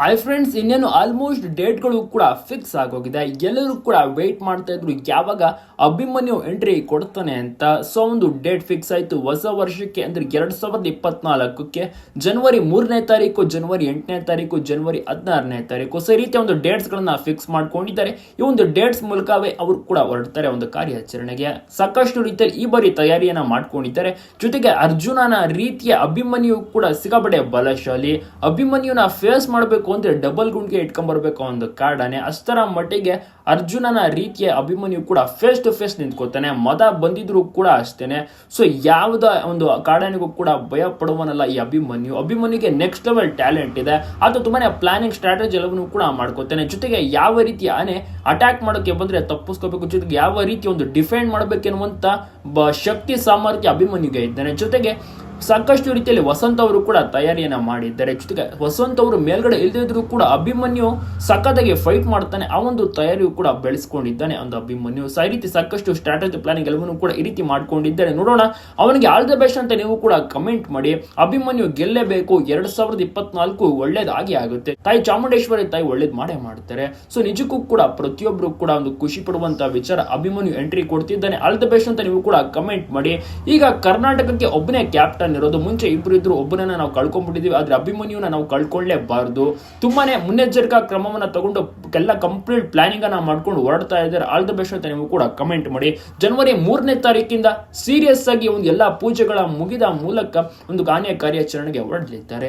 Hi friends ಇನ್ನೇನು almost ಡೇಟ್ಗಳು ಕೂಡ ಫಿಕ್ಸ್ ಆಗೋಗಿದೆ. ಎಲ್ಲರೂ ಕೂಡ ವೆಯ್ಟ್ ಮಾಡ್ತಾ ಇದ್ರು, ಯಾವಾಗ ಅಭಿಮನ್ಯು ಎಂಟ್ರಿ ಕೊಡ್ತಾನೆ ಅಂತ. ಸೊ ಒಂದು ಡೇಟ್ ಫಿಕ್ಸ್ ಆಯ್ತು. ಹೊಸ ವರ್ಷಕ್ಕೆ ಅಂದ್ರೆ ಎರಡ್ ಸಾವಿರದ ಇಪ್ಪತ್ನಾಲ್ಕಕ್ಕೆ ಜನವರಿ ಮೂರನೇ ತಾರೀಕು ಜನವರಿ ಎಂಟನೇ ತಾರೀಕು ಜನವರಿ ಹದಿನಾರನೇ ತಾರೀಕು. ಸೊ ಈ ರೀತಿಯ ಒಂದು ಡೇಟ್ಸ್ ಗಳನ್ನ ಫಿಕ್ಸ್ ಮಾಡ್ಕೊಂಡಿದ್ದಾರೆ. ಈ ಒಂದು ಡೇಟ್ಸ್ ಮೂಲಕವೇ ಅವರು ಕೂಡ ಹೊರಡ್ತಾರೆ ಒಂದು ಕಾರ್ಯಾಚರಣೆಗೆ. ಸಾಕಷ್ಟು ರೀತಿಯಲ್ಲಿ ಈ ಬಾರಿ ತಯಾರಿಯನ್ನ ಮಾಡ್ಕೊಂಡಿದ್ದಾರೆ. ಜೊತೆಗೆ ಅರ್ಜುನನ ರೀತಿಯ ಅಭಿಮನ್ಯು ಕೂಡ ಸಿಗಬಡೆ ಬಲಶಾಲಿ. ಅಭಿಮನ್ಯುನ ಫೇಸ್ ಮಾಡಬೇಕು ಅಂದ್ರೆ ಡಬಲ್ ಗುಂಡ್ಗೆ ಇಟ್ಕೊಂಡ್ಬರ್ಬೇಕು ಒಂದು ಕಾರ್ಡಾನೆ ಅಷ್ಟರ ಮಟ್ಟಿಗೆ ಅರ್ಜುನನ ರೀತಿಯ ಅಭಿಮನ್ಯು ಕೂಡ ಫೇಸ್ ಟು ಫೇಸ್ ನಿಂತ್ಕೋತಾನೆ ಮದ ಬಂದಿದ್ರು ಕೂಡ ಅಷ್ಟೇನೆ. ಸೊ ಯಾವುದ ಒಂದು ಕಾಡನಿಗೂ ಕೂಡ ಭಯ ಪಡುವನಲ್ಲ ಈ ಅಭಿಮನ್ಯು. ಅಭಿಮನ್ಯುಗೆ ನೆಕ್ಸ್ಟ್ ಲೆವೆಲ್ ಟ್ಯಾಲೆಂಟ್ ಇದೆ. ಅದು ತುಂಬಾನೇ ಪ್ಲಾನಿಂಗ್ ಸ್ಟ್ರಾಟಜಿ ಎಲ್ಲವನ್ನು ಕೂಡ ಮಾಡ್ಕೋತಾನೆ ಜೊತೆಗೆ ಯಾವ ರೀತಿ ಆನೆ ಅಟ್ಯಾಕ್ ಮಾಡೋಕೆ ಬಂದ್ರೆ ತಪ್ಪಿಸ್ಕೋಬೇಕು ಜೊತೆಗೆ ಯಾವ ರೀತಿ ಒಂದು ಡಿಫೆಂಡ್ ಮಾಡಬೇಕೆನ್ನುವಂತ ಶಕ್ತಿ ಸಾಮರ್ಥ್ಯ ಅಭಿಮನ್ಯುಗೆ ಇದ್ದಾನೆ. ಜೊತೆಗೆ ಸಾಕಷ್ಟು ರೀತಿಯಲ್ಲಿ ವಸಂತ ಅವರು ಕೂಡ ತಯಾರಿಯನ್ನ ಮಾಡಿದ್ದಾರೆ. ಜೊತೆಗೆ ವಸಂತ ಅವರು ಮೇಲ್ಗಡೆ ಇಲ್ದಿದ್ರು ಕೂಡ ಅಭಿಮನ್ಯು ಸಖತ್ತಾಗಿ ಫೈಟ್ ಮಾಡ್ತಾನೆ. ಆ ಒಂದು ತಯಾರಿಯು ಕೂಡ ಬೆಳೆಸ್ಕೊಂಡಿದ್ದಾನೆ ಒಂದು ಅಭಿಮನ್ಯು. ಸೊ ರೀತಿ ಸಾಕಷ್ಟು ಸ್ಟ್ರಾಟಜಿ ಪ್ಲಾನಿಂಗ್ ಎಲ್ಲವನ್ನೂ ಕೂಡ ಈ ರೀತಿ ಮಾಡ್ಕೊಂಡಿದ್ದಾರೆ. ನೋಡೋಣ, ಅವನಿಗೆ ಆಲ್ ದ ಬೆಸ್ಟ್ ಅಂತ ನೀವು ಕೂಡ ಕಮೆಂಟ್ ಮಾಡಿ. ಅಭಿಮನ್ಯು ಗೆಲ್ಲೇಬೇಕು, ಎರಡ್ ಸಾವಿರದ ಇಪ್ಪತ್ನಾಲ್ಕು ಒಳ್ಳೇದಾಗಿ ಆಗುತ್ತೆ. ತಾಯಿ ಚಾಮುಂಡೇಶ್ವರಿ ತಾಯಿ ಒಳ್ಳೇದ್ ಮಾಡೇ ಮಾಡ್ತಾರೆ. ಸೊ ನಿಜಕ್ಕೂ ಕೂಡ ಪ್ರತಿಯೊಬ್ಬರು ಕೂಡ ಒಂದು ಖುಷಿ ಪಡುವಂತಹ ವಿಚಾರ ಅಭಿಮನ್ಯು ಎಂಟ್ರಿ ಕೊಡ್ತಿದ್ದಾನೆ. ಆಲ್ ದ ಬೆಸ್ಟ್ ಅಂತ ನೀವು ಕೂಡ ಕಮೆಂಟ್ ಮಾಡಿ. ಈಗ ಕರ್ನಾಟಕಕ್ಕೆ ಒಬ್ಬನೇ ಕ್ಯಾಪ್ಟನ್ ಇರೋದು. ಮುಂಚೆ ಇಬ್ರು ಇದ್ರು ಒಬ್ಬನನ್ನ ನಾವು ಕಳ್ಕೊಂಡ್ಬಿಟ್ಟಿದೀವಿ. ಆದ್ರೆ ಅಭಿಮನ್ಯುನ ನಾವು ಕಳ್ಕೊಳ್ಳೇಬಾರ್ದು ತುಂಬಾನೇ ಮುನ್ನೆಚ್ಚರಿಕಾ ಕ್ರಮವನ್ನ ತಗೊಂಡು ಎಲ್ಲ ಕಂಪ್ಲೀಟ್ ಪ್ಲಾನಿಂಗ್ ಅನ್ನ ಮಾಡ್ಕೊಂಡು ಹೊರಡ್ತಾ ಇದ್ದಾರೆ. ಆಲ್ ದ ಬೆಸ್ಟ್ ಅಂತ ನೀವು ಕೂಡ ಕಮೆಂಟ್ ಮಾಡಿ. ಜನವರಿ ಮೂರನೇ ತಾರೀಕಿಂದ ಸೀರಿಯಸ್ ಆಗಿ ಒಂದು ಎಲ್ಲಾ ಪೂಜೆಗಳ ಮುಗಿದ ಮೂಲಕ ಒಂದು ಗಾನೆ ಕಾರ್ಯಾಚರಣೆಗೆ ಹೊರಡಲಿದ್ದಾರೆ.